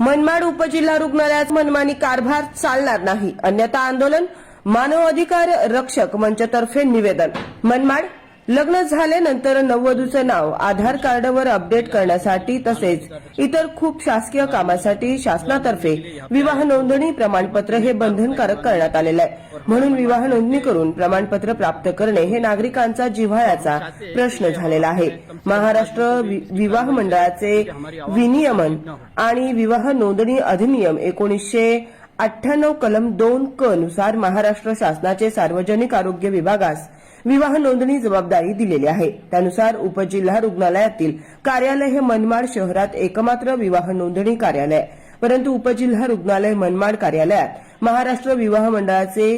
मनमाड उपजिल्हा रुग्णालयात मनमानी कारभार चालणार नाही. अन्यथा आंदोलन मानव अधिकार रक्षक मंचतर्फे निवेदन. मनमाड लग्न झाल्यानंतर नववधूचं नाव आधार कार्डवर अपडेट करण्यासाठी तसेच इतर खूप शासकीय कामासाठी शासनातर्फे विवाह नोंदणी प्रमाणपत्र हे बंधनकारक करण्यात आलेलं आहे. म्हणून विवाह नोंदणी करून प्रमाणपत्र प्राप्त करणे हे नागरिकांचा जिव्हाळ्याचा प्रश्न झालेला आहे. महाराष्ट्र विवाह मंडळाचे विनियमन आणि विवाह नोंदणी अधिनियम एकोणीसशे अठ्ठ्याण्णव कलम दोन क नुसार महाराष्ट्र शासनाचे सार्वजनिक आरोग्य विभागास विवाह नोंदणी जबाबदारी दिलेली आहे. त्यानुसार उपजिल्हा रुग्णालयातील कार्यालय हे मनमाड शहरात एकमात्र विवाह नोंदणी कार्यालय परंतु उपजिल्हा रुग्णालय मनमाड कार्यालयात महाराष्ट्र विवाह मंडळाचे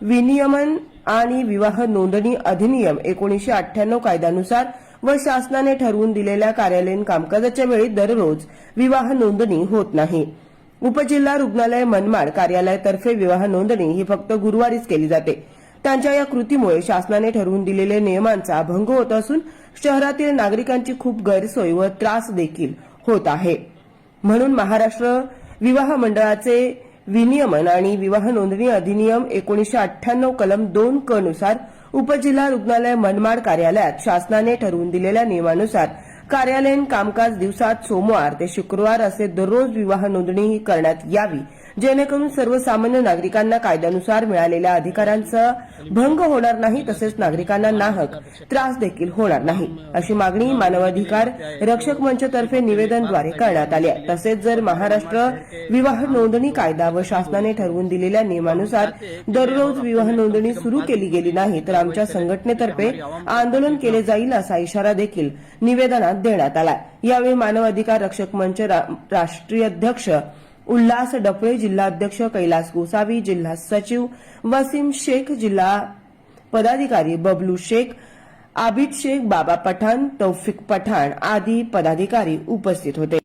विनियमन आणि विवाह नोंदणी अधिनियम एकोणीसशे अठ्ठ्याण्णव कायद्यानुसार व शासनाने ठरवून दिलेल्या कार्यालयीन कामकाजाच्या वेळी दररोज विवाह नोंदणी होत नाही. उपजिल्हा रुग्णालय मनमाड कार्यालयातर्फे विवाह नोंदणी ही फक्त गुरुवारीच केली जाते. त्यांच्या या कृतीमुळे शासनाने ठरवून दिलेल्या नियमांचा भंग होत असून शहरातील नागरिकांची खूप गैरसोय व त्रास देखील होत आहे. म्हणून महाराष्ट्र विवाह मंडळाचे विनियमन आणि विवाह नोंदणी अधिनियम एकोणीसशे अठ्ठ्याण्णव कलम दोन क नुसार उपजिल्हा रुग्णालय मनमाड कार्यालयात शासनाने ठरवून दिलेल्या नियमानुसार कार्यालयीन कामकाज दिवसात सोमवार ते शुक्रवार असे दररोज विवाह नोंदणी करण्यात यावी. जेणेकरून सर्वसामान्य नागरिकांना कायद्यानुसार मिळालेल्या अधिकारांचा भंग होणार नाही तसेच नागरिकांना नाहक त्रास देखील होणार नाही. अशी मागणी मानवाधिकार रक्षक मंचतर्फे निवेदनद्वारे करण्यात आली आहे. तसेच जर महाराष्ट्र विवाह नोंदणी कायदा व शासनाने ठरवून दिलेल्या नियमानुसार दररोज विवाह नोंदणी सुरू केली गेली नाही तर आमच्या संघटनेतर्फे आंदोलन केले जाईल असा इशारा देखील निवेदनात देण्यात आला यावेळी मानवाधिकार रक्षक मंच राष्ट्रीय अध्यक्ष उल्हास डफळे जिल्हाध्यक्ष कैलास गोसावी जिल्हा सचिव वसीम शेख जिल्हा पदाधिकारी बबलू शेख आबिद शेख बाबा पठाण तौफिक पठाण आदी पदाधिकारी उपस्थित होते.